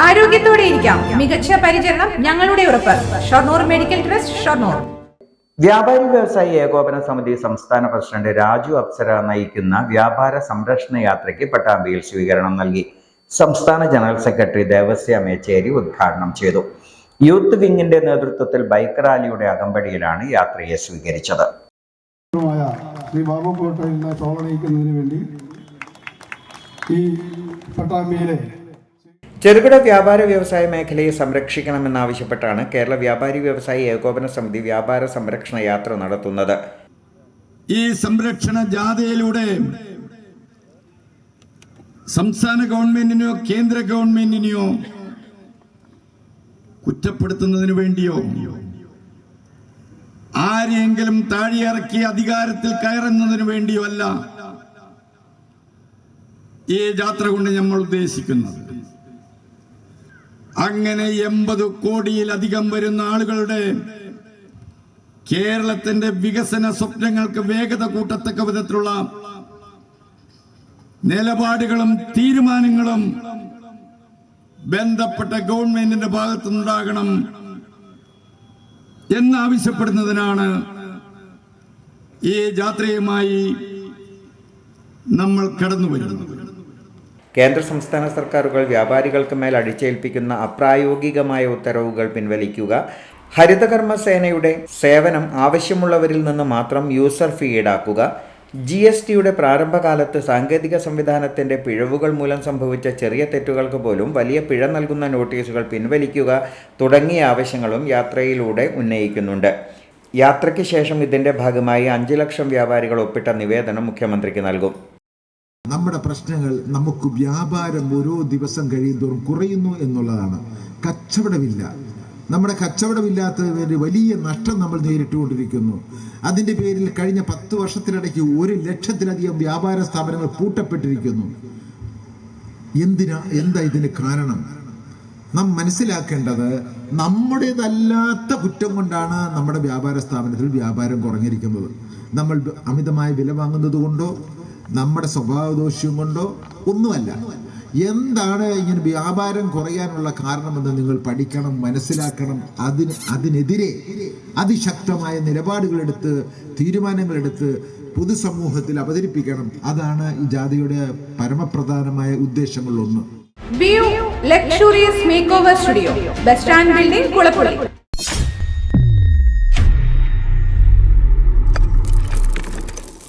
ആരോഗ്യത്തോടെ ഇരിക്കാം. മികച്ച പരിചരണം ഞങ്ങളുടെ ഉറപ്പ്. Shoranur medical trust Shoranur. വ്യാപാരി വ്യവസായി ഏകോപന സമിതി സംസ്ഥാന പ്രസിഡന്റ് രാജു അപ്സര നയിക്കുന്ന വ്യാപാര സംരക്ഷണ യാത്രയ്ക്ക് പട്ടാമ്പിയിൽ സ്വീകരണം നൽകി. സംസ്ഥാന ജനറൽ സെക്രട്ടറി ദേവസ്യ മേച്ചേരി ഉദ്ഘാടനം ചെയ്തു. യൂത്ത് വിങ്ങിന്റെ നേതൃത്വത്തിൽ ബൈക്ക് റാലിയുടെ അകമ്പടിയിലാണ് യാത്രയെ സ്വീകരിച്ചത്. ശ്രീ ബാബു കോട്ടയിൽ നിന്ന് തോളണയിക്കുന്നതിന് വേണ്ടി ഈ പട്ടാമ്പിയിലെ ചെറുകിട വ്യാപാര വ്യവസായ മേഖലയെ സംരക്ഷിക്കണമെന്നാവശ്യപ്പെട്ടാണ് കേരള വ്യാപാരി വ്യവസായി ഏകോപന സമിതി വ്യാപാര സംരക്ഷണ യാത്ര നടത്തുന്നത്. ഈ സംരക്ഷണ ജാഥയിലൂടെ സംസ്ഥാന ഗവൺമെന്റിനെയോ കേന്ദ്ര ഗവൺമെന്റിനെയോ കുറ്റപ്പെടുത്തുന്നതിന് വേണ്ടിയോ ആരെയെങ്കിലും താഴെയിറക്കി അധികാരത്തിൽ കയറുന്നതിന് വേണ്ടിയോ അല്ല ഈ യാത്ര കൊണ്ട് നമ്മൾ ഉദ്ദേശിക്കുന്നത്. അങ്ങനെ എൺപത് കോടിയിലധികം വരുന്ന ആളുകളുടെ കേരളത്തിന്റെ വികസന സ്വപ്നങ്ങൾക്ക് വേഗത കൂട്ടത്തക്ക വിധത്തിലുള്ള നിലപാടുകളും തീരുമാനങ്ങളും ബന്ധപ്പെട്ട ഗവൺമെന്റിന്റെ ഭാഗത്തുനിന്നുണ്ടാകണം എന്നാവശ്യപ്പെടുന്നതിനാണ് ഈ ജാത്രയുമായി നമ്മൾ കടന്നു വരുന്നത് കേന്ദ്ര സംസ്ഥാന സർക്കാരുകൾ വ്യാപാരികൾക്ക് മേൽ അടിച്ചേൽപ്പിക്കുന്ന അപ്രായോഗികമായ ഉത്തരവുകൾ പിൻവലിക്കുക. ഹരിതകർമ്മ സേനയുടെ സേവനം ആവശ്യമുള്ളവരിൽ നിന്ന് മാത്രം യൂസർ ഫീ ഈടാക്കുക ജി എസ് ടിയുടെ പ്രാരംഭകാലത്ത് സാങ്കേതിക സംവിധാനത്തിന്റെ പിഴവുകൾ മൂലം സംഭവിച്ച ചെറിയ തെറ്റുകൾക്ക് പോലും വലിയ പിഴ നൽകുന്ന നോട്ടീസുകൾ പിൻവലിക്കുക തുടങ്ങിയ ആവശ്യങ്ങളും യാത്രയിലൂടെ ഉന്നയിക്കുന്നുണ്ട്. യാത്രയ്ക്ക് ശേഷം ഇതിന്റെ ഭാഗമായി അഞ്ച് ലക്ഷം വ്യാപാരികൾ ഒപ്പിട്ട നിവേദനം മുഖ്യമന്ത്രിക്ക് നൽകും. നമ്മുടെ പ്രശ്നങ്ങൾ നമുക്ക് വ്യാപാരം ഓരോ ദിവസം കഴിയുന്തോറും കുറയുന്നു എന്നുള്ളതാണ്. കച്ചവടമില്ല. നമ്മുടെ കച്ചവടമില്ലാത്തതിന് വലിയ നഷ്ടം നമ്മൾ നേരിട്ടുകൊണ്ടിരിക്കുന്നു. അതിന്റെ പേരിൽ കഴിഞ്ഞ പത്ത് വർഷത്തിനിടയ്ക്ക് ഒരു ലക്ഷത്തിലധികം വ്യാപാര സ്ഥാപനങ്ങൾ പൂട്ടപ്പെട്ടിരിക്കുന്നു. എന്തിനാ? എന്താ ഇതിന് കാരണം? നാം മനസ്സിലാക്കേണ്ടത് നമ്മുടേതല്ലാത്ത കുറ്റം കൊണ്ടാണ് നമ്മുടെ വ്യാപാര സ്ഥാപനത്തിൽ വ്യാപാരം കുറഞ്ഞിരിക്കുന്നത്. നമ്മൾ അമിതമായ വില വാങ്ങുന്നത് കൊണ്ടോ നമ്മുടെ സ്വഭാവദോഷ്യം കൊണ്ടോ ഒന്നുമല്ല. എന്താണ് ഇങ്ങനെ വ്യാപാരം കുറയാനുള്ള കാരണമെന്ന് നിങ്ങൾ പഠിക്കണം മനസ്സിലാക്കണം. അതിന് അതിനെതിരെ അതിശക്തമായ നിലപാടുകളെടുത്ത് തീരുമാനങ്ങളെടുത്ത് പൊതുസമൂഹത്തിൽ അവതരിപ്പിക്കണം. അതാണ് ഈ ജാതിയുടെ പരമപ്രധാനമായ ഉദ്ദേശങ്ങളിലൊന്ന്. Luxurious make studio bus stand building